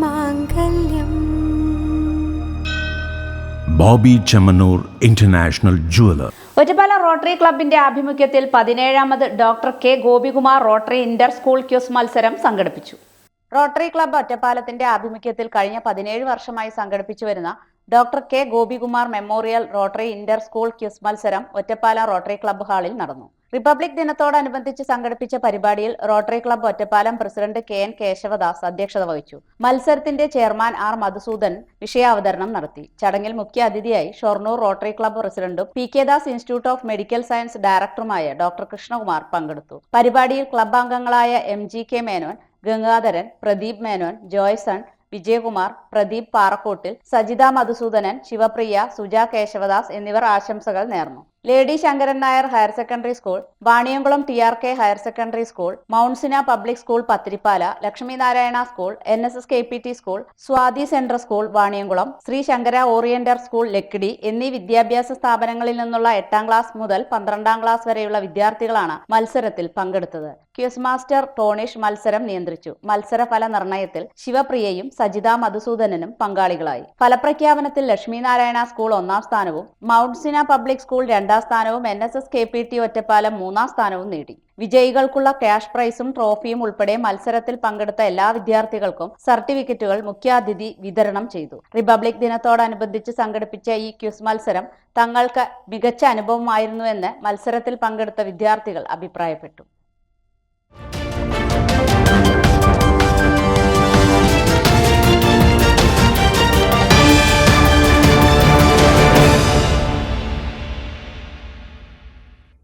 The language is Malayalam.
മാംഗല്യം. Bobby Chemmanur international jeweller. ഒറ്റപ്പാല rotary ക്ലബിന്റെ ആഭിമുഖ്യത്തിൽ പതിനേഴാമത് doctor K Gopikumar rotary inter school quiz മത്സരം സംഘടിപ്പിച്ചു. റോട്ടറി ക്ലബ് ഒറ്റപ്പാലത്തിന്റെ ആഭിമുഖ്യത്തിൽ കഴിഞ്ഞ പതിനേഴ് വർഷമായി സംഘടിപ്പിച്ചു വരുന്ന doctor K Gopikumar memorial rotary inter school quiz മത്സരം ഒറ്റപ്പാല റോട്ടറി ക്ലബ് ഹാളിൽ നടന്നു. റിപ്പബ്ലിക് ദിനത്തോടനുബന്ധിച്ച് സംഘടിപ്പിച്ച പരിപാടിയിൽ rotary club Ottapalam president K N Keshavadas അധ്യക്ഷത വഹിച്ചു. മത്സരത്തിന്റെ ചെയർമാൻ ആർ മധുസൂദൻ വിഷയാവതരണം നടത്തി. ചടങ്ങിൽ മുഖ്യ അതിഥിയായി ഷൊർണൂർ റോട്ടറി ക്ലബ്ബ് പ്രസിഡന്റും P K Das institute of medical science ഡയറക്ടറുമായ ഡോക്ടർ കൃഷ്ണകുമാർ പങ്കെടുത്തു. പരിപാടിയിൽ ക്ലബ്ബ് അംഗങ്ങളായ M G K Menon Gangadharan Pradeep Menon Joyson Vijayakumar Pradeep Parakkottil Sajitha Madhusudhanan Shivapriya Suja Keshavadas എന്നിവർ ആശംസകൾ നേർന്നു. Lady Shankaran Nair higher secondary school Vaniyamkulam T R K higher secondary school മൗൺസിന public school Pathirippala Lakshmi Narayana school N S S K P T school Swathi central school Vaniyamkulam Shri Shankara oriental school Lakkidi എന്നീ വിദ്യാഭ്യാസ സ്ഥാപനങ്ങളിൽ നിന്നുള്ള എട്ടാം ക്ലാസ് മുതൽ പന്ത്രണ്ടാം ക്ലാസ് വരെയുള്ള വിദ്യാർത്ഥികളാണ് മത്സരത്തിൽ പങ്കെടുത്തത്. ക്യൂസ് മാസ്റ്റർ ടോണിഷ് മത്സരം നിയന്ത്രിച്ചു. മത്സര ഫല നിർണയത്തിൽ ശിവപ്രിയയും സജിത മധുസൂദനനും പങ്കാളികളായി. ഫലപ്രഖ്യാപനത്തിൽ ലക്ഷ്മി നാരായണ സ്കൂൾ ഒന്നാം സ്ഥാനവും മൗൺസിന പബ്ലിക് സ്കൂൾ രണ്ടാം സ്ഥാനവും N S S K P T Ottapalam മൂന്നാം സ്ഥാനവും നേടി. വിജയികൾക്കുള്ള ക്യാഷ് പ്രൈസും ട്രോഫിയും ഉൾപ്പെടെ മത്സരത്തിൽ പങ്കെടുത്ത എല്ലാ വിദ്യാർത്ഥികൾക്കും സർട്ടിഫിക്കറ്റുകൾ മുഖ്യാതിഥി വിതരണം ചെയ്തു. റിപ്പബ്ലിക് ദിനത്തോടനുബന്ധിച്ച് സംഘടിപ്പിച്ച ഈ ക്യൂസ് മത്സരം തങ്ങൾക്ക് മികച്ച അനുഭവമായിരുന്നുവെന്ന് മത്സരത്തിൽ പങ്കെടുത്ത വിദ്യാർത്ഥികൾ അഭിപ്രായപ്പെട്ടു.